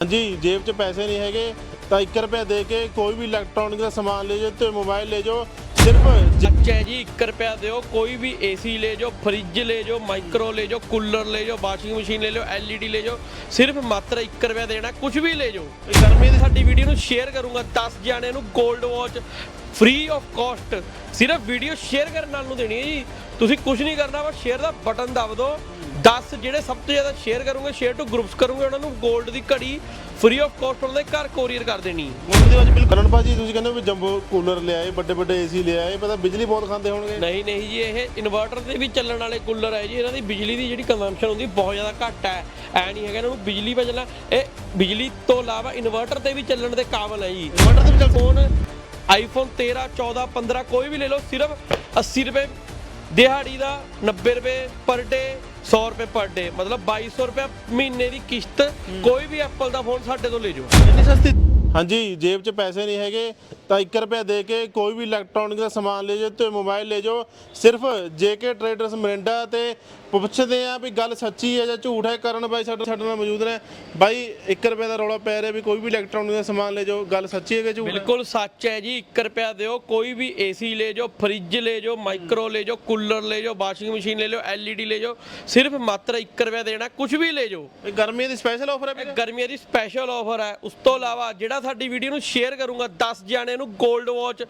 ਹਾਂਜੀ, ਜੇਬ 'ਚ ਪੈਸੇ ਨਹੀਂ ਹੈਗੇ, ਤਾਂ 1 ਰੁਪਿਆ ਦੇ ਕੇ ਕੋਈ ਵੀ ਇਲੈਕਟ੍ਰੋਨਿਕ ਦਾ ਸਮਾਨ ਲੈ ਜਾਓ ਤੇ ਮੋਬਾਈਲ ਲੈ ਜਾਓ। ਸਿਰਫ ਜ- ਬੱਚੇ ਹੈ ਜੀ 1 ਰੁਪਿਆ ਦਿਓ, ਕੋਈ ਵੀ ਏਸੀ ਲੈ ਜਾਓ ਫ੍ਰਿਜ ਲੈ ਜਾਓ ਮਾਈਕਰੋ ਲੈ ਜਾਓ ਕੂਲਰ ਲੈ ਜਾਓ ਵਾਸ਼ਿੰਗ ਮਸ਼ੀਨ ਲੈ ਜਾਓ ਐਲਈਡੀ ਲੈ ਜਾਓ, ਸਿਰਫ ਮਾਤਰ 1 ਰੁਪਿਆ ਦੇਣਾ ਕੁਝ ਵੀ ਲੈ ਜਾਓ। ਗਰਮੀ ਦੀ ਸਾਡੀ ਵੀਡੀਓ ਨੂੰ ਸ਼ੇਅਰ ਕਰੂੰਗਾ 10 ਜਾਣਿਆਂ ਨੂੰ 골ਡ ਵਾਚ ਫ੍ਰੀ ਆਫ ਕਾਸਟ ਸਿਰਫ ਵੀਡੀਓ ਸ਼ੇਅਰ ਕਰਨ ਨਾਲ ਨੂੰ ਦੇਣੀ ਹੈ ਜੀ। ਤੁਸੀਂ ਕੁਝ ਨਹੀਂ ਕਰਨਾ, ਬਸ ਸ਼ੇਅਰ ਦਾ ਬਟਨ ਦਬ ਦਿਓ। 10 ਜਿਹੜੇ ਸਭ ਤੋਂ ਜ਼ਿਆਦਾ ਸ਼ੇਅਰ ਕਰੂੰਗੇ ਸ਼ੇਅਰ ਟੂ ਗਰੁੱਪਸ ਕਰੂੰਗੇ, ਉਹਨਾਂ ਨੂੰ 골ਡ ਦੀ ਘੜੀ ਫ੍ਰੀ ਆਫ ਕਾਸਟ ਉਹਨਾਂ ਦੇ ਘਰ ਕੋਰੀਅਰ ਕਰ ਦੇਣੀ। ਗੋਲਡ ਦੇ ਵਿੱਚ ਬਿਲਕੁਲ ਕਰਨ ਭਾਜੀ ਤੁਸੀਂ ਕਹਿੰਦੇ ਹੋ ਵੀ ਜੰਬੋ ਕੂਲਰ ਲਿਆਏ ਵੱਡੇ ਵੱਡੇ ਏਸੀ ਲਿਆਏ ਪਤਾ ਬਿਜਲੀ ਬਹੁਤ ਖਾਂਦੇ ਹੋਣਗੇ। ਨਹੀਂ ਨਹੀਂ ਜੀ ਇਹ ਇਨਵਰਟਰ ਤੇ ਵੀ ਚੱਲਣ ਵਾਲੇ ਕੂਲਰ ਹੈ ਜੀ ਇਹਨਾਂ ਦੀ ਬਿਜਲੀ ਦੀ ਜਿਹੜੀ ਕੰਜ਼ੰਪਸ਼ਨ ਹੁੰਦੀ ਬਹੁਤ ਜ਼ਿਆਦਾ ਘੱਟ ਹੈ। ਐ ਨਹੀਂ ਹੈਗਾ ਇਹਨਾਂ ਨੂੰ ਬਿਜਲੀ ਪਾ ਚੱਲਣਾ ਇਹ ਬਿਜਲੀ ਤੋਂ ਇਲਾਵਾ ਇਨਵਰਟਰ ਤੇ ਵੀ ਚੱਲਣ ਦੇ ਕਾਬਲ ਹੈ ਜੀ। ਇਨਵਰਟਰ ਤੇ ਵੀ ਚੱਲ ਫੋਨ ਆਈਫੋਨ 13 14 15 ਕੋਈ ਵੀ ਲੈ ਲਓ ਸਿਰਫ 80 ਰੁਪਏ ਦਿਹਾੜੀ ਦਾ 90 ਰੁਪਏ ਪਰ ਡੇ 100 ਰੁਪਏ ਪਰ ਡੇ ਮਤਲਬ 2200 ਰੁਪਏ ਮਹੀਨੇ ਦੀ ਕਿਸ਼ਤ ਕੋਈ ਵੀ ਐਪਲ ਦਾ ਫੋਨ ਸਾਡੇ ਤੋਂ ਲੈ ਜਾਓ। ਇੰਨੀ ਸਸਤੀ ਹਾਂਜੀ ਜੇਬ 'ਚ ਪੈਸੇ ਨਹੀਂ ਹੈਗੇ। ਤਾਂ 1 ਰੁਪਿਆ ਦੇ ਕੇ ਕੋਈ ਵੀ ਇਲੈਕਟ੍ਰੋਨਿਕ ਦਾ ਸਮਾਨ ਲੈ ਜਾਓ ਤੇ ਮੋਬਾਈਲ ਲੈ ਜਾਓ। ਸਿਰਫ ਜੇਕੇ ਟ੍ਰੇਡਰਸ ਮਰਿੰਡਾ ਤੇ ਪੁੱਛਦੇ ਆ ਵੀ ਗੱਲ ਸੱਚੀ ਹੈ ਜਾਂ ਝੂਠ ਹੈ ਕਰਨ ਬਾਈ ਸਾਡੇ ਸਾਡੇ ਨਾਲ ਮੌਜੂਦ ਨੇ। ਬਾਈ 1 ਰੁਪਏ ਦਾ ਰੌਲਾ ਪੈ ਰਿਹਾ ਵੀ ਕੋਈ ਵੀ ਇਲੈਕਟ੍ਰੋਨਿਕ ਦਾ ਸਮਾਨ ਲੈ ਜਾਓ। ਗੱਲ ਸੱਚੀ ਹੈ ਕਿ ਝੂਠ ਹੈ? ਬਿਲਕੁਲ ਸੱਚ ਹੈ ਜੀ 1 ਰੁਪਿਆ ਦਿਓ। ਕੋਈ ਵੀ ਏਸੀ ਲੈ ਜਾਓ ਫ੍ਰਿਜ ਲੈ ਜਾਓ ਮਾਈਕਰੋ ਲੈ ਜਾਓ ਕੂਲਰ ਲੈ ਜਾਓ ਵਾਸ਼ਿੰਗ ਮਸ਼ੀਨ ਲੈ ਜਾਓ ਐਲਈਡੀ ਲੈ ਜਾਓ। ਸਿਰਫ ਮਾਤਰ 1 ਰੁਪਿਆ ਦੇਣਾ ਕੁਝ ਵੀ ਲੈ ਜਾਓ। ਇਹ ਗਰਮੀ ਦੀ ਸਪੈਸ਼ਲ ਆਫਰ ਹੈ ਵੀਰੇ? ਗਰਮੀਆਂ ਦੀ ਸਪੈਸ਼ਲ ਆਫਰ ਹੈ। ਉਸ ਤੋਂ ਇਲਾਵਾ ਜਿਹੜਾ ਸਾਡੀ ਵੀਡੀਓ ਨੂੰ ਸ਼ੇਅਰ ਕਰੂੰਗਾ 10 ਜਾਣਿਆਂ ਨੂੰ 골ਡ ਵਾਚ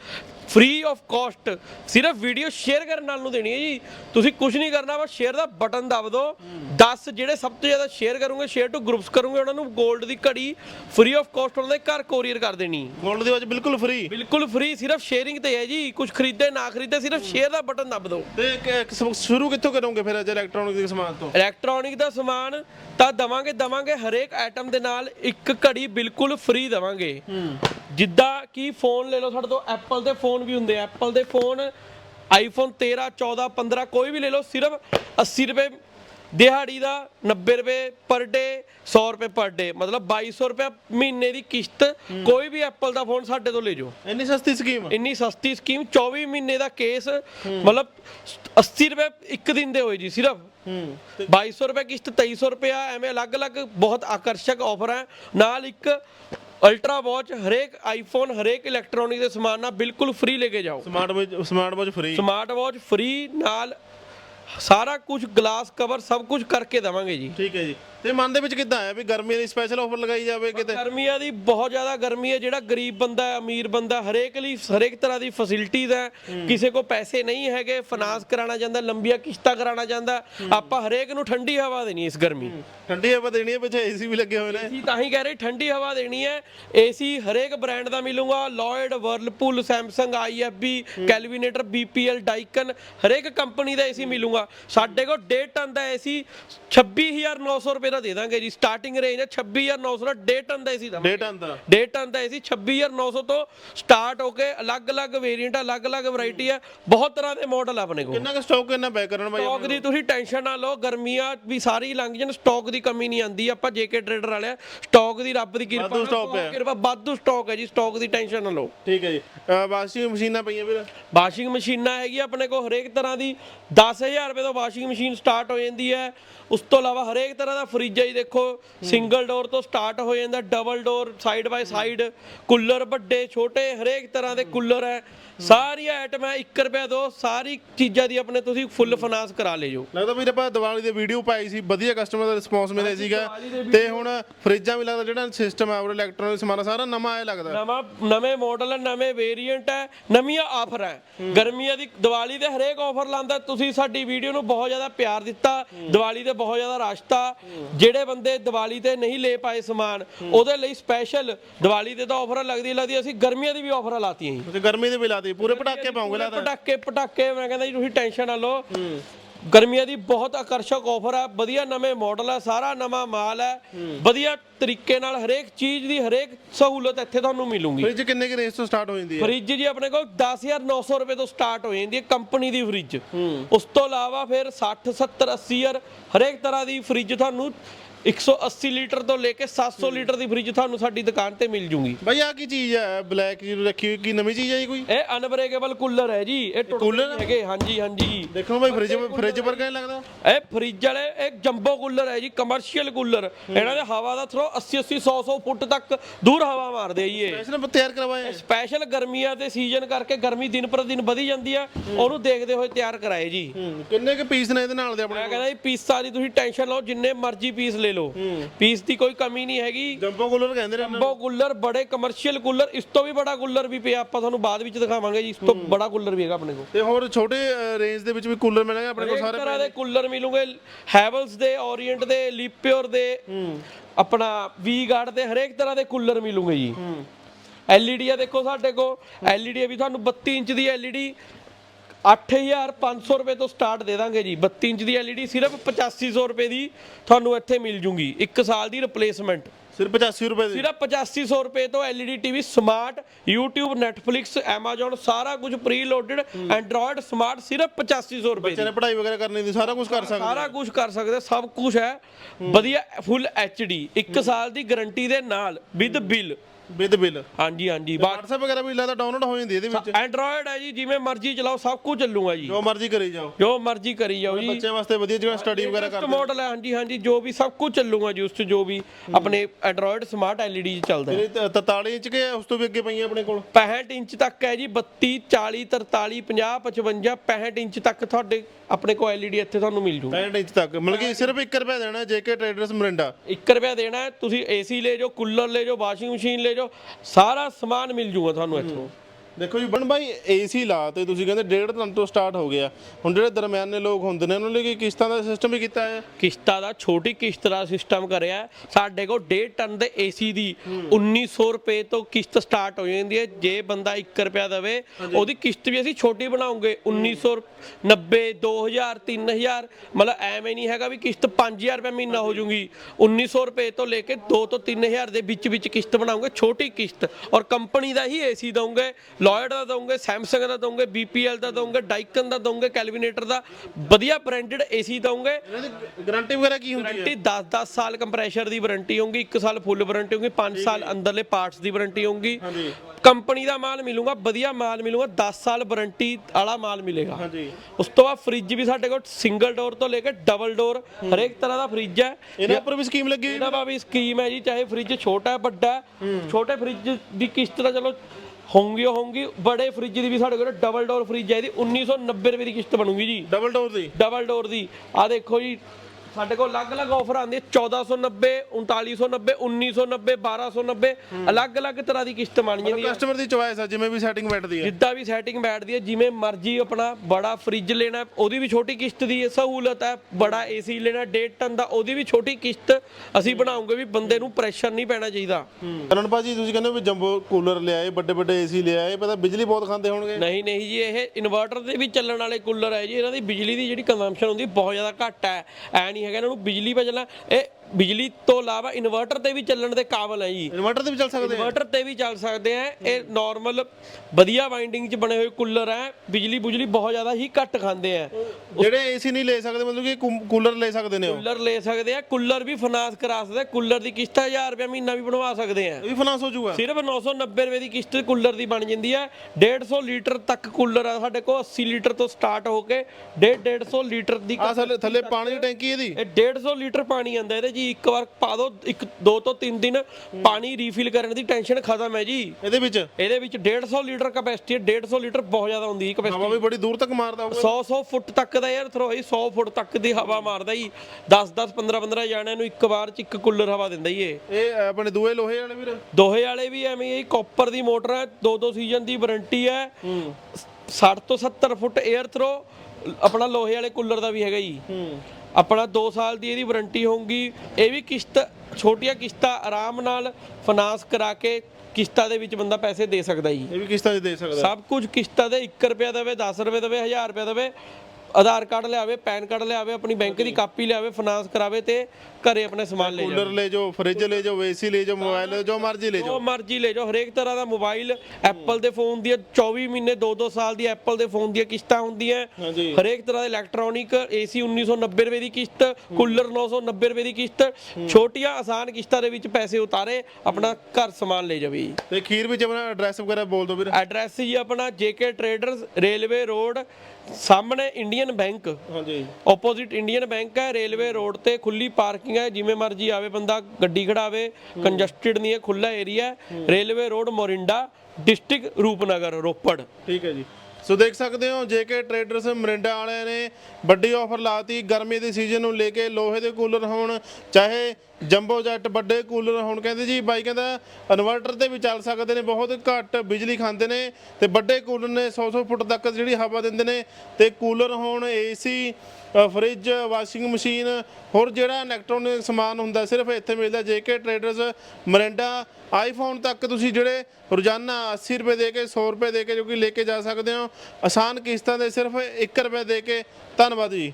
ਫ੍ਰੀ ਆਫ ਕਾਸਟ ਸਿਰਫ ਵੀਡੀਓ ਸ਼ੇਅਰ ਕਰਨ ਨਾਲ ਨੂੰ ਦੇਣੀ ਹੈ ਜੀ। ਤੁਸੀਂ ਕੁਝ ਨਹੀਂ ਕਰਨਾ ਬਸ ਸ਼ੇਅਰ ਦਾ ਬਟਨ ਦਬ ਦਿਓ। 10 ਜਿਹੜੇ ਸਭ ਤੋਂ ਜ਼ਿਆਦਾ ਸ਼ੇਅਰ ਕਰੋਗੇ ਸ਼ੇਅਰ ਟੂ ਗਰੁੱਪਸ ਕਰੋਗੇ ਉਹਨਾਂ ਨੂੰ 골ਡ ਦੀ ਘੜੀ ਫ੍ਰੀ ਆਫ ਕਾਸਟ ਉਹਨਾਂ ਦੇ ਘਰ ਕੋਰੀਅਰ ਕਰ ਦੇਣੀ। ਗੋਲਡ ਦੀ ਵਿੱਚ ਬਿਲਕੁਲ ਫ੍ਰੀ ਬਿਲਕੁਲ ਫ੍ਰੀ ਸਿਰਫ ਸ਼ੇਅਰਿੰਗ ਤੇ ਹੈ ਜੀ। ਕੁਝ ਖਰੀਦੇ ਨਾ ਖਰੀਦੇ ਸਿਰਫ ਸ਼ੇਅਰ ਦਾ ਬਟਨ ਦਬ ਦਿਓ। ਤੇ ਕ- ਕ- ਸ਼ੁਰੂ ਕਿੱਥੋਂ ਕਰੋਗੇ ਫਿਰ ਅੱਜ ਇਲੈਕਟ੍ਰੋਨਿਕ ਦੇ ਸਮਾਨ ਤੋਂ? ਇਲੈਕਟ੍ਰੋਨਿਕ ਦਾ ਸਮਾਨ ਤਾਂ ਦਵਾਂਗੇ ਦਵਾਂਗੇ ਹਰੇਕ ਆਈਟਮ ਦੇ ਨਾਲ ਇੱਕ ਘੜੀ ਬਿਲਕੁਲ ਫ੍ਰੀ ਦਵਾਂਗੇ। ਜਿੱਦਾਂ ਕਿ ਫੋਨ ਲੈ ਲਓ ਸਾਡੇ ਤੋਂ ਐਪਲ ਦੇ ਫੋਨ ਵੀ ਹੁੰਦੇ ਆ। ਐਪਲ ਦੇ ਫੋਨ ਆਈਫੋਨ 13 14 15 ਕੋਈ ਵੀ ਲੈ ਲਓ ਸਿਰਫ 80 ਰੁਪਏ ਦਿਹਾੜੀ ਦਾ 90 ਰੁਪਏ ਪਰ ਡੇ 100 ਰੁਪਏ ਪਰ ਡੇ ਮਤਲਬ 2200 ਰੁਪਏ ਮਹੀਨੇ ਦੀ ਕਿਸ਼ਤ ਕੋਈ ਵੀ ਐਪਲ ਦਾ ਫੋਨ ਸਾਡੇ ਤੋਂ ਲੈ ਜਾਓ। ਇੰਨੀ ਸਸਤੀ ਸਕੀਮ? ਇੰਨੀ ਸਸਤੀ ਸਕੀਮ 24 ਮਹੀਨੇ ਦਾ ਕੇਸ ਮਤਲਬ 80 ਰੁਪਏ ਇੱਕ ਦਿਨ ਦੇ ਹੋਏ ਜੀ ਸਿਰਫ। ਹੂੰ। 2200 ਰੁਪਏ ਕਿਸ਼ਤ 2300 ਰੁਪਏ ਐਵੇਂ ਅਲੱਗ-ਅਲੱਗ ਬਹੁਤ ਆਕਰਸ਼ਕ ਆਫਰ ਹੈ ਨਾਲ ਇੱਕ ਅਲਟਰਾ ਵਾਚ ਹਰੇਕ ਆਈਫੋਨ ਹਰੇਕ ਇਲੈਕਟ੍ਰੋਨਿਕ ਦੇ ਸਮਾਨ ਨਾਲ ਬਿਲਕੁਲ ਫ੍ਰੀ ਲੈ ਕੇ ਜਾਓ। Smart watch smart watch free smart watch free ਨਾਲ ਸਾਰਾ ਕੁਝ ਗਲਾਸ ਕਵਰ ਸਭ ਕੁਝ ਕਰਕੇ ਦੇਵਾਂਗੇ ਜੀ। ਠੀਕ ਹੈ ਜੀ। ਤੇ ਮਨ ਦੇ ਵਿੱਚ ਕਿੱਦਾਂ ਆਇਆ ਵੀ ਗਰਮੀ ਦੀ ਸਪੈਸ਼ਲ ਆਫਰ ਲਗਾਈ ਜਾਵੇ ਕਿਤੇ? ਗਰਮੀਆਂ ਦੀ ਬਹੁਤ ਜ਼ਿਆਦਾ ਗਰਮੀ ਹੈ ਜਿਹੜਾ ਗਰੀਬ ਬੰਦਾ ਹੈ ਅਮੀਰ ਬੰਦਾ ਹਰੇਕ ਲਈ ਹਰੇਕ ਤਰ੍ਹਾਂ ਦੀ ਫੈਸਿਲਿਟੀਜ਼ ਹੈ। ਕਿਸੇ ਕੋ ਪੈਸੇ ਨਹੀਂ ਹੈਗੇ ਫਾਈਨਾਂਸ ਕਰਾਉਣਾ ਜਾਂਦਾ ਲੰਬੀਆਂ ਕਿਸ਼ਤਾਂ ਕਰਾਉਣਾ ਜਾਂਦਾ ਆਪਾਂ ਹਰੇਕ ਨੂੰ ਠੰਡੀ ਹਵਾ ਦੇਣੀ ਇਸ ਗਰਮੀ। ਠੰਡੀ ਹਵਾ ਦੇਣੀ ਹੈ ਪਿੱਛੇ ਏਸੀ ਵੀ ਲੱਗੇ ਹੋਏ ਨੇ। ਅਸੀਂ ਤਾਂ ਹੀ ਕਹਿ ਰਹੇ ਠੰਡੀ ਹਵਾ ਦੇਣੀ ਹੈ। ਏਸੀ ਹਰੇਕ ਬ੍ਰਾਂਡ ਦਾ ਮਿਲੂਗਾ Lloyd Whirlpool Samsung IFB Kelvinator BPL Daikin ਹਰੇਕ ਕੰਪਨੀ ਦਾ ਏਸੀ ਮਿਲੂਗਾ। ਸਾਡੇ ਕੋਲ 1.5 ਟਨ ਦਾ ਏਸੀ 26900 ਰੁਪਏ ਦਾ ਦੇ ਦਾਂਗੇ ਜੀ। ਸਟਾਰਟਿੰਗ ਰੇਂਜ ਹੈ 26900 ਦਾ 1.5 ਟਨ ਦਾ ਏਸੀ ਦਾ ਡੇਟ ਆਂਦਾ 1.5 ਟਨ ਦਾ ਏਸੀ 26900 ਤੋਂ ਸਟਾਰਟ ਹੋ ਕੇ ਅਲੱਗ-ਅਲੱਗ ਵੇਰੀਐਂਟ ਅਲੱਗ-ਅਲੱਗ ਵੈਰਾਈਟੀ ਹੈ। ਬਹੁਤ ਤਰ੍ਹਾਂ ਦੇ ਮਾਡਲ ਆਪਣੇ ਕੋਲ। ਕਿੰਨਾ ਕੁ ਸਟਾਕ ਕਿੰਨਾ ਬੈਕ ਕਰਨ ਬਾਈ ਸਟਾਕ ਦੀ ਤੁਸੀਂ ਟੈਨਸ਼ਨ ਨਾ ਲਓ ਗਰਮੀਆਂ ਵੀ ਸਾਰੀ ਲੰਘ ਜਾਣ ਸਟਾਕ ਦੀ ਕਮੀ ਨਹੀਂ ਆਂਦੀ ਆਪਾਂ ਜੇਕੇ ਟਰੇਡਰ ਵਾਲਿਆ ਸਟਾਕ ਦੀ ਰੱਬ ਦੀ ਕਿਰਪਾ ਨਾਲ। ਕਿਰਪਾ ਵਾਧੂ ਸਟਾਕ ਹੈ ਜੀ ਸਟਾਕ ਦੀ ਟੈਨਸ਼ਨ ਨਾ ਲਓ। ਠੀਕ ਹੈ ਜੀ। ਵਾਸ਼ਿੰਗ ਮਸ਼ੀਨਾਂ ਪਈਆਂ ਵੀਰ ਵਾਸ਼ਿੰਗ ਮਸ਼ੀਨਾਂ ਹੈਗੀ ਆਪਣੇ ਕੋਲ ਹਰੇਕ ਤਰ੍ਹਾਂ ਦੀ 10000 ਰੁਪਏ ਤੋਂ ਵਾਸ਼ਿੰਗ ਮਸ਼ੀਨ ਸਟਾਰਟ ਹੋ ਜਾਂਦੀ ਹੈ। ਉਸ ਤੋਂ ਇਲਾਵਾ ਹਰੇਕ ਤਰ੍ਹਾਂ ਦਾ ਫਰਿੱਜ ਹੈ ਜੀ ਦੇਖੋ ਸਿੰਗਲ ਡੋਰ ਤੋਂ ਸਟਾਰਟ ਹੋ ਜਾਂਦਾ double door side by side cooler ਵੱਡੇ ਛੋਟੇ ਹਰੇਕ ਤਰ੍ਹਾਂ ਦੇ ਕੂਲਰ ਹੈ। ਸਾਰੀਆਂ ਆਈਟਮਾਂ 1 ਰੁਪਏ ਦੋ ਸਾਰੀ ਚੀਜ਼ਾਂ ਦੀ ਆਪਣੇ ਤੁਸੀਂ ਫੁੱਲ ਫਾਈਨਾਂਸ ਕਰਾ ਲਿਓ। ਲੱਗਦਾ ਵੀਰ ਆਪਾਂ ਦੀਵਾਲੀ ਦੇ ਵੀਡੀਓ ਪਾਈ ਸੀ ਵਧੀਆ ਕਸਟਮਰ ਦਾ ਰਿਸਪੌਂਸ ਮਿਲਿਆ ਸੀਗਾ। ਤੇ ਹੁਣ ਫਰਿੱਜਾਂ ਵੀ ਲੱਗਦਾ ਜਿਹੜਾ ਸਿਸਟਮ ਹੈ ਉਹ ਇਲੈਕਟ੍ਰੋਨਿਕ ਸਮਾਨ ਸਾਰਾ ਨਵਾਂ ਆਇਆ ਲੱਗਦਾ। ਨਵਾਂ ਨਵੇਂ ਮਾਡਲ ਹੈ ਨਵੇਂ ਵੇਰੀਐਂਟ ਹੈ ਨਵੀਆਂ ਆਫਰ ਹੈ। ਗਰਮੀਆਂ ਦੀ ਦੀਵਾਲੀ ਦੇ ਹਰੇਕ ਆਫਰ ਲਾਂਦਾ ਤੁਸੀਂ ਸਾਡੀ ਵੀਡੀਓ ਨੂੰ ਬਹੁਤ ਜ਼ਿਆਦਾ ਪਿਆਰ ਦਿੱਤਾ ਦੀਵਾਲੀ ਤੇ ਬਹੁਤ ਜ਼ਿਆਦਾ ਰਸ਼ ਤਾ। ਜਿਹੜੇ ਬੰਦੇ ਦੀਵਾਲੀ ਤੇ ਨਹੀਂ ਲੈ ਪਾਏ ਸਮਾਨ ਉਹਦੇ ਲਈ ਸਪੈਸ਼ਲ ਦੀਵਾਲੀ ਤੇ ਤਾਂ ਆਫਰ ਲੱਗਦੀ ਲੱਗਦੀ ਅਸੀਂ ਗਰਮੀਆਂ ਦੀ ਵੀ ਆਫਰ ਲਾਤੀਆਂ ਗਰਮੀ ਦੇ ਵੀ ਲਾਤੀ ਪੂਰੇ ਪਟਾਕੇ ਪਾਉਂਗੇ ਲੱਗਦਾ। ਪਟਾਕੇ ਪਟਾਕੇ ਮੈਂ ਕਹਿੰਦਾ ਜੀ ਤੁਸੀਂ ਟੈਨਸ਼ਨ ਨਾ ਲਓ। ਗਰਮੀਆਂ ਦੀ ਬਹੁਤ ਆਕਰਸ਼ਕ ਆਫਰ ਹੈ ਵਧੀਆ ਨਵੇਂ ਮਾਡਲ ਹੈ ਸਾਰਾ ਨਵਾਂ ਮਾਲ ਹੈ ਵਧੀਆ ਤਰੀਕੇ ਨਾਲ ਹਰੇਕ ਚੀਜ਼ ਦੀ ਹਰੇਕ ਸਹੂਲਤ ਇੱਥੇ ਤੁਹਾਨੂੰ ਮਿਲੂਗੀ। ਫ੍ਰਿਜ ਕਿੰਨੇ ਕਿ ਰੇਂਜ ਤੋਂ ਸਟਾਰਟ ਹੋ ਜਾਂਦੀ ਹੈ? ਫ੍ਰਿਜ ਜੀ ਆਪਣੇ ਕੋਲ 10900 ਰੁਪਏ ਤੋਂ ਸਟਾਰਟ ਹੋ ਜਾਂਦੀ ਹੈ ਕੰਪਨੀ ਦੀ ਫ੍ਰਿਜ ਉਸ ਤੋਂ ਇਲਾਵਾ ਫਿਰ 60 70 80 ਹਜ਼ਾਰ ਹਰੇਕ ਤਰ੍ਹਾਂ ਦੀ ਫ੍ਰਿਜ ਤੁਹਾਨੂੰ 180 ਲੀਟਰ ਤੋਂ ਲੈ ਕੇ 700 ਲੀਟਰ ਦੀ ਫ੍ਰਿਜ ਤੁਹਾਨੂੰ ਸਾਡੀ ਦੁਕਾਨ ਤੇ ਮਿਲ ਜੂਗੀ। ਬਾਈ ਆ ਕੀ ਚੀਜ਼ ਹੈ? ਬਲੈਕ ਜੀ ਰੱਖੀ ਹੋਈ ਕੀ ਨਵੀਂ ਚੀਜ਼ ਹੈ ਜੀ ਕੋਈ? ਇਹ ਅਨਬ੍ਰੇਕੇਬਲ ਕੂਲਰ ਹੈ ਜੀ। ਇਹ ਕੂਲਰ? ਹੈਗੇ ਹਾਂਜੀ ਹਾਂਜੀ। ਦੇਖੋ ਬਾਈ ਫ੍ਰਿਜ ਫ੍ਰਿਜ ਵਰਗਾ ਹੀ ਲੱਗਦਾ? ਇਹ ਫ੍ਰਿਜ ਵਾਲੇ ਇੱਕ ਜੰਬੋ ਕੂਲਰ ਹੈ ਜੀ ਕਮਰਸ਼ੀਅਲ ਕੂਲਰ ਇਹਨਾਂ ਦੇ ਹਵਾ ਦਾ ਥਰੋ 80 80 100 100 ਫੁੱਟ ਤੱਕ ਦੂਰ ਹਵਾ ਮਾਰਦੇ ਜੀ ਇਹ। ਨੇ ਤਿਆਰ ਕਰਵਾਏ। ਸਪੈਸ਼ਲ ਗਰਮੀਆਂ ਦੇ ਸੀਜ਼ਨ ਕਰਕੇ ਗਰਮੀ ਦਿਨ ਪਰ ਦਿਨ ਵਧੀ ਜਾਂਦੀ ਆ। ਉਹਨੂੰ ਦੇਖਦੇ ਹੋਏ ਤਿਆਰ ਕਰਾਏ ਜੀ। ਕਿੰਨੇ ਕੁ ਪੀਸ ਨੇ ਇਹਦੇ ਨਾਲ ਦੇ ਆਪਣੇ ਮੈਂ ਕਹਿੰਦਾ ਜੀ ਪੀਸਾਂ ਦੀ ਤੁਸੀਂ ਟੈਨਸ਼ਨ ਲਓ ਜਿੰਨੇ ਮਰਜ਼ੀ ਪੀਸ ਲੈ ਲਓ। ਪੀਸ ਦੀ ਕੋਈ ਕਮੀ ਨਹੀਂ ਹੈਗੀ। ਜੰਬੋ ਕੂਲਰ ਕਹਿੰਦੇ ਨੇ। ਜੰਬੋ ਕੂਲਰ ਬੜੇ ਕਮਰਸ਼ੀਅਲ ਕੂਲਰ ਇਸ ਤੋਂ ਵੀ ਬੜਾ ਕੂਲਰ ਵੀ ਪਿਆ ਆਪਾਂ ਤੁਹਾਨੂੰ ਬਾਅਦ ਵਿੱਚ ਦਿਖਾਵਾਂਗੇ ਜੀ ਇਸ ਤੋਂ ਬੜਾ ਕੂਲਰ ਵੀ ਹੈਗਾ ਆਪਣੇ ਕੋਲ। ਤੇ ਹੋਰ ਛੋਟੇ ਰੇਂਜ ਦੇ ਵਿੱਚ ਵੀ ਕੂਲਰ ਮਿਲਣਗੇ ਆਪਣੇ ਕੋਲ ਸਾਰੇ ਤਰ੍ਹਾਂ ਦੇ ਕੂਲਰ ਮਿਲੂਗੇ ਹੈਵਲਸ ਦੇ ਓਰੀਐਂਟ ਦੇ ਲਿਪਿਓਰ ਦੇ ਆਪਣਾ ਵੀ ਗਾਰਡ ਦੇ ਹਰੇਕ ਤਰ੍ਹਾਂ ਦੇ ਕੂਲਰ ਮਿਲੂਗੇ ਜੀ। ਐਲਈਡੀ ਆ ਦੇਖੋ ਸਾਡੇ ਕੋਲ ਐਲਈਡੀ ਵੀ ਤੁਹਾਨੂੰ 32 ਇੰਚ ਦੀ ਐਲਈਡੀ 8500 ਰੁਪਏ ਤੋਂ ਸਟਾਰਟ ਦੇ ਦਾਂਗੇ ਜੀ। 32 ਇੰਚ ਦੀ ਐਲਈਡੀ ਸਿਰਫ 8500 ਰੁਪਏ ਦੀ ਤੁਹਾਨੂੰ ਇੱਥੇ ਮਿਲ ਜੂਗੀ। 1 ਸਾਲ ਦੀ ਰਿਪਲੇਸਮੈਂਟ ਸਿਰਫ 85 ਰੁਪਏ ਦੀ? ਸਿਰਫ 8500 ਰੁਪਏ ਤੋਂ LED TV smart YouTube Netflix Amazon ਸਾਰਾ ਕੁਝ ਪ੍ਰੀ ਲੋਡਡ Android ਸਮਾਰਟ ਸਿਰਫ 8500 ਰੁਪਏ ਬੱਚੇ ਨੇ ਪੜ੍ਹਾਈ ਵਗੈਰਾ ਕਰਨੀ ਦੀ ਸਾਰਾ ਕੁਝ ਕਰ ਸਕਦੇ ਸਾਰਾ ਕੁਝ ਕਰ ਸਕਦੇ ਸਭ ਕੁਝ ਹੈ। ਵਧੀਆ ਫੁੱਲ HD 1 ਸਾਲ ਦੀ ਗਾਰੰਟੀ ਦੇ ਨਾਲ ਵਿਦ ਬਿੱਲ ਵਿਦ ਬਿੱਲ। ਹਾਂਜੀ ਹਾਂਜੀ। WhatsApp ਵਗੈਰਾ ਵੀ ਲੱਗਦਾ ਡਾਊਨਲੋਡ ਹੋ ਜਾਂਦੀ ਇਹਦੇ ਵਿੱਚ। Android ਹੈ ਜੀ ਜਿਵੇਂ ਮਰਜ਼ੀ ਚਲਾਓ ਸਭ ਕੁਝ ਚੱਲੂਗਾ ਜੀ। ਜੋ ਮਰਜ਼ੀ ਕਰੀ ਜਾਓ। ਜੋ ਮਰਜ਼ੀ ਕਰੀ ਜਾਓ ਜੀ। ਬੱਚਿਆਂ ਵਾਸਤੇ ਵਧੀਆ ਜਿਹੜਾ ਸਟੱਡੀ ਵਗੈਰਾ ਕਰਦੇ ਮਾਡਲ ਹੈ ਹਾਂਜੀ ਹਾਂਜੀ ਜੋ ਵੀ ਸਭ ਕੁਝ ਚੱਲੂਗਾ ਜੀ ਉਸ 'ਚ ਜੋ ਵੀ ਆਪਣੇ Android ਸਮਾਰਟ LED 'ਚ ਚੱਲਦਾ ਹੈ। ਜਿਹੜੇ 43 ਇੰਚ ਕੇ ਉਸ ਤੋਂ ਵੀ ਅੱਗੇ ਪਈਆਂ ਆਪਣੇ ਕੋਲ? 65 ਇੰਚ ਤੱਕ ਹੈ ਜੀ 32 40 43 50 55 65 ਇੰਚ ਤੱਕ ਤੁਹਾਡੇ ਆਪਣੇ ਕੋਲ LED ਇੱਥੇ ਤੁਹਾਨੂੰ ਮਿਲ ਜੂ 65 ਇੰਚ ਤੱਕ। ਮਤਲਬ ਕਿ ਸਿਰਫ 1 ਰੁਪਏ ਦੇਣਾ ਜੇਕੇ ਟ੍ਰੇਡਰਸ ਮਰਿੰਡਾ 1 ਰੁਪਿਆ ਦੇਣਾ ਤੁਸੀਂ ਏਸੀ ਲੈ ਜਾਓ ਕੂਲਰ ਲੈ ਜਾਓ ਵਾਸ਼ਿੰਗ ਮਸ਼ੀਨ ਲੈ ਜਾਓ ਸਾਰਾ ਸਮਾਨ ਮਿਲ ਜੂਗਾ ਤੁਹਾਨੂੰ ਇੱਥੋਂ। ਦੇਖੋ ਜੀ ਬਣ ਭਾਈ ਏਸੀ ਲਾ ਤੇ ਤੁਸੀਂ ਕਹਿੰਦੇ ਡੇਢ ਟਨ ਤੋਂ ਸਟਾਰਟ ਹੋ ਗਿਆ। ਹੁਣ ਜਿਹੜੇ ਦਰਮਿਆਨੇ ਲੋਕ ਹੁੰਦੇ ਨੇ ਉਹਨਾਂ ਲਈ ਕਿਸ਼ਤਾਂ ਦਾ ਸਿਸਟਮ ਵੀ ਕੀਤਾ ਹੈ ਕਿਸ਼ਤਾਂ ਦਾ ਛੋਟੀ ਕਿਸ਼ਤ ਦਾ ਸਿਸਟਮ ਕਰਿਆ। ਸਾਡੇ ਕੋਲ 1.5 ਟਨ ਦੇ ਏਸੀ ਦੀ 1900 ਰੁਪਏ ਤੋਂ ਕਿਸ਼ਤ ਸਟਾਰਟ ਹੋ ਜਾਂਦੀ ਹੈ। ਜੇ ਬੰਦਾ 1 ਰੁਪਿਆ ਦੇਵੇ ਉਹਦੀ ਕਿਸ਼ਤ ਵੀ ਅਸੀਂ ਛੋਟੀ ਬਣਾਉਂਗੇ। 1990 2000 3000 ਮਤਲਬ ਐਵੇਂ ਨਹੀਂ ਹੈਗਾ ਵੀ ਕਿਸ਼ਤ 5000 ਰੁਪਏ ਮਹੀਨਾ ਹੋ ਜੂਗੀ। 1900 ਰੁਪਏ ਤੋਂ ਲੈ ਕੇ 2 ਤੋਂ 3000 ਦੇ ਵਿੱਚ ਵਿੱਚ ਕਿਸ਼ਤ ਬਣਾਉਂਗੇ ਛੋਟੀ ਕਿਸ਼ਤ। ਔਰ ਕੰਪਨੀ ਦਾ ਹੀ ਏਸੀ ਦਵਾਂਗੇ ਲੋਇਡ ਦਾ ਦਵਾਂਗੇ ਸੈਮਸੰਗ ਦਾ ਦਵਾਂਗੇ ਬੀਪੀਐਲ ਦਾ ਦਵਾਂਗੇ ਡਾਈਕਨ ਦਾ ਦਵਾਂਗੇ ਕੈਲਵਿਨੇਟਰ ਦਾ। ਵਧੀਆ ਬ੍ਰਾਂਡਡ ਏਸੀ ਦਵਾਂਗੇ ਇਹਨਾਂ ਦੀ ਗਾਰੰਟੀ ਵਗੈਰਾ ਕੀ ਹੁੰਦੀ ਹੈ? ਵਾਰੰਟੀ 10-10 ਸਾਲ ਕੰਪਰੈਸ਼ਰ ਦੀ ਵਾਰੰਟੀ ਹੋਊਗੀ 1 ਸਾਲ ਫੁੱਲ ਵਾਰੰਟੀ ਹੋਊਗੀ 5 ਸਾਲ ਅੰਦਰਲੇ ਪਾਰਟਸ ਦੀ ਵਾਰੰਟੀ ਹੋਊਗੀ। ਕੰਪਨੀ ਦਾ ਮਾਲ ਮਿਲੂਗਾ ਵਧੀਆ ਮਾਲ ਮਿਲੂਗਾ 10 ਸਾਲ ਵਾਰੰਟੀ ਵਾਲਾ ਮਾਲ ਮਿਲੇਗਾ। ਹਾਂਜੀ। ਉਸ ਤੋਂ ਬਾਅਦ ਫ੍ਰਿਜ ਵੀ ਸਾਡੇ ਕੋਲ ਸਿੰਗਲ ਡੋਰ ਤੋਂ ਲੈ ਕੇ ਡਬਲ ਡੋਰ ਹਰੇਕ ਤਰ੍ਹਾਂ ਦਾ ਫ੍ਰਿਜ ਹੈ। ਇਹਨਾਂ ਉੱਪਰ ਵੀ ਸਕੀਮ ਲੱਗੀ ਹੋਈ ਇਹਦਾ ਬਾ ਵੀ ਸਕੀਮ ਹੈ ਜੀ ਚਾਹੇ ਫ੍ਰਿਜ ਛੋਟਾ ਹੈ ਵੱਡਾ ਛੋਟੇ ਫ੍ਰਿਜ ਦੀ ਕਿਸ਼ਤ ਤਾਂ ਚਲੋ ਹੋਊਗੀ ਓ ਹੋਊਗੀ। ਬੜੇ ਫ੍ਰਿਜ ਦੀ ਵੀ ਸਾਡੇ ਕੋਲ ਡਬਲ ਡੋਰ ਫ੍ਰਿਜ ਹੈ ਇਹਦੀ। 1990 ਰੁਪਏ ਦੀ ਕਿਸ਼ਤ ਬਣੂਗੀ ਜੀ। ਡਬਲ ਡੋਰ ਦੀ? ਡਬਲ ਡੋਰ ਦੀ। ਆ ਦੇਖੋ ਜੀ ਸਾਡੇ ਕੋਲ ਅਲੱਗ-ਅਲੱਗ ਆਫਰ ਆਉਂਦੀ ਹੈ 1490 3990 1990 1290 ਅਲੱਗ-ਅਲੱਗ ਤਰ੍ਹਾਂ ਦੀ ਕਿਸ਼ਤ ਬਣ ਜਾਂਦੀ ਹੈ ਕਸਟਮਰ ਦੀ ਚੁਆਇਸ ਆ ਜਿਵੇਂ ਵੀ ਸੈਟਿੰਗ ਬੈਠਦੀ ਹੈ ਜਿੱਦਾਂ ਵੀ ਸੈਟਿੰਗ ਬੈਠਦੀ ਹੈ ਜਿਵੇਂ ਮਰਜ਼ੀ ਆਪਣਾ ਬੜਾ ਫ੍ਰਿਜ ਲੈਣਾ ਉਹਦੀ ਵੀ ਛੋਟੀ ਕਿਸ਼ਤ ਦੀ ਸਹੂਲਤ ਹੈ ਬੜਾ ਏਸੀ ਲੈਣਾ 1.5 ਟਨ ਦਾ ਉਹਦੀ ਵੀ ਛੋਟੀ ਕਿਸ਼ਤ ਅਸੀਂ ਬਣਾਉਂਗੇ ਵੀ ਬੰਦੇ ਨੂੰ ਪ੍ਰੈਸ਼ਰ ਨਹੀਂ ਪੈਣਾ ਚਾਹੀਦਾ। ਕਰਨ ਭਾਜੀ ਤੁਸੀਂ ਕਹਿੰਦੇ ਹੋ ਵੀ ਜੰਬੋ ਕੂਲਰ ਲਿਆਏ ਵੱਡੇ ਵੱਡੇ ਏਸੀ ਲਿਆਏ ਪਤਾ ਬਿਜਲੀ ਬਹੁਤ ਖਾਂਦੇ ਹੋਣਗੇ। ਨਹੀਂ ਨਹੀਂ ਜੀ ਇਹ ਇਨਵਰਟਰ ਤੇ ਵੀ ਚੱਲਣ ਵਾਲੇ ਕੂਲਰ ਹੈ ਜੀ। ਇਹਨਾਂ ਦੀ ਬਿਜਲੀ ਦੀ ਜਿਹੜੀ ਕੰਜ਼ੰਪਸ਼ਨ ਹੁੰਦੀ ਬਹੁਤ ਜ਼ਿਆਦਾ ਘੱਟ ਹੈ ਐ ਨਹੀਂ ਹੈਗਾ ਇਹਨਾਂ ਨੂੰ ਬਿਜਲੀ ਪਾ ਇਹ ਬਿਜਲੀ ਤੋਂ ਇਲਾਵਾ ਇਨਵਰਟਰ ਤੇ ਵੀ ਚੱਲਣ ਦੇ ਕਾਬਲ ਹੈ ਜੀ। ਇਨਵਰਟਰ ਤੇ ਵੀ ਚੱਲ ਸਕਦੇ ਆ ਇਨਵਰਟਰ ਤੇ ਵੀ ਚੱਲ ਸਕਦੇ ਆ ਇਹ ਨਾਰਮਲ ਵਧੀਆ ਵਾਈਂਡਿੰਗ ਚ ਬਣੇ ਹੋਏ ਕੂਲਰ ਹੈ। ਬਿਜਲੀ ਬੁਜਲੀ ਬਹੁਤ ਜ਼ਿਆਦਾ ਹੀ ਘੱਟ ਖਾਂਦੇ ਆ ਜਿਹੜੇ ਏਸੀ ਨਹੀਂ ਲੈ ਸਕਦੇ ਮਤਲਬ ਕਿ ਕੂ- ਕੂਲਰ ਲੈ ਸਕਦੇ ਨੇ ਉਹ। ਕੂਲਰ ਲੈ ਸਕਦੇ ਆ ਕੂਲਰ ਵੀ ਫਾਈਨਾਂਸ ਕਰਾ ਸਕਦੇ ਕੂਲਰ ਦੀ ਕਿਸ਼ਤ 1000 ਰੁਪਏ ਮਹੀਨਾ ਵੀ ਬਣਵਾ ਸਕਦੇ ਆ ਇਹ ਵੀ ਫਾਈਨਾਂਸ ਹੋ ਜਾਊਗਾ। ਸਿਰਫ 990 ਰੁਪਏ ਦੀ ਕਿਸ਼ਤ ਕੂਲਰ ਦੀ ਬਣ ਜਾਂਦੀ ਹੈ। 150 ਲੀਟਰ ਤੱਕ ਕੂਲਰ ਆ ਸਾਡੇ ਕੋਲ। 80 ਲੀਟਰ ਤੋਂ ਸਟਾਰਟ ਹੋ ਕੇ 1.5 150 ਲੀਟਰ ਦੀ ਆ ਥੱਲੇ ਥੱਲੇ ਪਾਣੀ ਦੀ ਟੈਂਕੀ ਇਹਦੀ। ਇਹ 150 ਲੀਟਰ ਪਾਣੀ ਆਂਦਾ ਇਹਦੇ ਜੀ ਇੱਕ ਵਾਰ ਪਾ ਦੋ ਇੱਕ ਦੋ ਤੋਂ ਤਿੰਨ ਦਿਨ ਪਾਣੀ ਰੀਫਿਲ ਕਰਨ ਦੀ ਟੈਨਸ਼ਨ ਖਤਮ ਹੈ ਜੀ। ਇਹਦੇ ਵਿੱਚ? ਇਹਦੇ ਵਿੱਚ 150 ਲੀਟਰ ਕਪੈਸਿਟੀ ਹੈ 150 ਲੀਟਰ ਬਹੁਤ ਜ਼ਿਆਦਾ ਹੁੰਦੀ ਹੈ ਕਪੈਸਿਟੀ ਹਵਾ ਵੀ ਬੜੀ ਦੂਰ ਤੱਕ ਮਾਰਦਾ ਹੋਊਗਾ। 100 100 ਫੁੱਟ ਤੱਕ ਦਾ ਯਾਰ ਥਰੋ ਹੀ 100 ਫੁੱਟ ਤੱਕ ਦੀ ਹਵਾ ਮਾਰਦਾ ਜੀ। 10 10 15 15 ਜਾਣਿਆਂ ਨੂੰ ਇੱਕ ਵਾਰ ਚ ਇੱਕ ਕੂਲਰ ਹਵਾ ਦਿੰਦਾ ਹੀ ਇਹ। ਇਹ ਆਪਣੇ ਦੂਏ ਲੋਹੇ ਵਾਲੇ ਵੀਰ? ਦੋਹੇ ਵਾਲੇ ਵੀ ਐਵੇਂ ਹੀ ਕਾਪਰ ਦੀ ਮੋਟਰ ਹੈ ਦੋ ਦੋ ਸੀਜ਼ਨ ਦੀ ਵਾਰੰਟੀ ਹੈ। 60 ਤੋਂ 70 ਫੁੱਟ 에ਅਰ ਥਰੋ ਆਪਣਾ ਲੋਹੇ ਵਾਲੇ ਕੂਲਰ ਦਾ ਵੀ ਹੈਗਾ ਜੀ। ਆਪਣਾ 2 ਸਾਲ ਦੀ ਇਹਦੀ ਵਾਰੰਟੀ ਹੋਊਗੀ। ਇਹ ਵੀ ਕਿਸ਼ਤ ਛੋਟੀਆਂ ਕਿਸ਼ਤਾਂ ਆਰਾਮ ਨਾਲ ਫਾਈਨਾਂਸ ਕਰਾ ਕੇ ਕਿਸ਼ਤਾਂ ਦੇ ਵਿੱਚ ਬੰਦਾ ਪੈਸੇ ਦੇ ਸਕਦਾ ਜੀ। ਇਹ ਵੀ ਕਿਸ਼ਤਾਂ 'ਚ ਦੇ ਸਕਦਾ। ਸਭ ਕੁਝ ਕਿਸ਼ਤਾਂ ਦੇ 1 ਰੁਪਿਆ ਦੇਵੇ 10 ਰੁਪਏ ਦੇਵੇ 1000 ਰੁਪਏ ਦੇਵੇ। ਆਧਾਰ ਕਾਰਡ ਲਿਆਵੇ ਪੈਨ ਕਾਰਡ ਲਿਆਵੇ ਆਪਣੀ ਬੈਂਕ ਦੀ ਕਾਪੀ ਲਿਆਵੇ ਫਾਈਨਾਂਸ ਕਰਾਵੇ ਤੇ ਘਰੇ ਆਪਣੇ ਸਮਾਨ ਲੈ ਜਾਵੇ। ਕੂਲਰ ਲੈ ਜਾਓ ਫ੍ਰਿਜ ਲੈ ਜਾਓ ਏਸੀ ਲੈ ਜਾਓ ਮੋਬਾਈਲ ਜੋ ਮਰਜ਼ੀ ਲੈ ਜਾਓ। ਜੋ ਮਰਜ਼ੀ ਲੈ ਜਾਓ ਹਰੇਕ ਤਰ੍ਹਾਂ ਦਾ ਮੋਬਾਈਲ ਐਪਲ ਦੇ ਫੋਨ ਦੀ 24 ਮਹੀਨੇ 2-2 ਸਾਲ ਦੀ ਐਪਲ ਦੇ ਫੋਨ ਦੀਆਂ ਕਿਸ਼ਤਾਂ ਹੁੰਦੀਆਂ। ਹਾਂਜੀ। ਹਰੇਕ ਤਰ੍ਹਾਂ ਦਾ ਇਲੈਕਟ੍ਰੋਨਿਕ ਏਸੀ 1990 ਰੁਪਏ ਦੀ ਕਿਸ਼ਤ ਕੂਲਰ 990 ਰੁਪਏ ਦੀ ਕਿਸ਼ਤ ਛੋਟੀਆਂ ਆਸਾਨ ਕਿਸ਼ਤਾਂ ਦੇ ਵਿੱਚ ਪੈਸੇ ਉਤਾਰੇ ਆਪਣਾ ਘਰ ਸਮਾਨ ਲੈ ਜਾਵੇ। ਜੀ ਤੇ ਖੀਰ ਵਿੱਚ ਆਪਣਾ ਐਡਰੈਸ ਵਗੈਰਾ ਬੋਲ ਦਿਓ ਵੀਰ। ਐਡਰੈਸ ਜੀ ਆਪਣਾ ਜੇਕੇ ਟਰੇਡਰਸ ਰੇਲਵੇ ਰੋਡ ਸਾਹਮਣੇ ਇੰਡੀਅਨ ਬੈਂਕ ਹਾਂਜੀ। ਆਪੋਜ਼ਿਟ ਇੰਡੀਅਨ ਬੈਂਕ ਹੈ ਰੇਲਵੇ ਰੋਡ ਤੇ ਖੁੱਲੀ ਪਾਰਕਿੰਗ ਹੈ ਜਿਵੇਂ ਮਰਜ਼ੀ ਆਵੇ ਬੰਦਾ ਗੱਡੀ ਖੜਾਵੇ ਕੰਜਸਟਡ ਨਹੀਂ ਹੈ ਖੁੱਲਾ ਏਰੀਆ ਹੈ railway road Morinda district Rupnagar Ropar. ਠੀਕ ਹੈ ਜੀ। ਸੋ ਦੇਖ ਸਕਦੇ ਹੋ ਜੇਕੇ ਟਰੇਡਰਸ ਮਰਿੰਡਾ ਵਾਲਿਆਂ ਨੇ ਵੱਡੀ ਆਫਰ ਲਾਤੀ ਗਰਮੀ ਦੇ ਸੀਜ਼ਨ ਨੂੰ ਲੈ ਕੇ ਲੋਹੇ ਦੇ ਕੂਲਰ ਹੋਣ ਚਾਹੇ ਜੰਬੋ ਜੈਟ ਵੱਡੇ ਕੂਲਰ ਹੁਣ ਕਹਿੰਦੇ ਜੀ, ਬਾਈ ਕਹਿੰਦਾ ਇਨਵਰਟਰ ਤੇ ਵੀ ਚੱਲ ਸਕਦੇ ਨੇ, ਬਹੁਤ ਘੱਟ ਬਿਜਲੀ ਖਾਂਦੇ ਨੇ ਤੇ ਵੱਡੇ ਕੂਲਰ ਨੇ 100-100 ਫੁੱਟ ਤੱਕ ਜਿਹੜੀ ਹਵਾ ਦਿੰਦੇ ਨੇ ਤੇ ਕੂਲਰ ਹੋਣ, ਏਸੀ ਫ੍ਰਿਜ, ਵਾਸ਼ਿੰਗ ਮਸ਼ੀਨ, ਹੋਰ ਜਿਹੜਾ ਇਲੈਕਟ੍ਰੋਨਿਕ ਸਮਾਨ ਹੁੰਦਾ, ਸਿਰਫ ਇੱਥੇ ਮਿਲਦਾ ਜੇਕੇ ਟਰੇਡਰਸ, ਮਰਿੰਡਾ, ਆਈਫੋਨ ਤੱਕ ਤੁਸੀਂ ਜਿਹੜੇ ਰੋਜ਼ਾਨਾ 80 ਰੁਪਏ ਦੇ ਕੇ 100 ਰੁਪਏ ਦੇ ਕੇ ਜੋ ਕਿ ਲੈ ਕੇ ਜਾ ਸਕਦੇ ਹੋ। ਆਸਾਨ ਕਿਸ਼ਤਾਂ ਦੇ ਸਿਰਫ 1 ਰੁਪਏ ਦੇ ਕੇ। ਧੰਨਵਾਦ ਜੀ।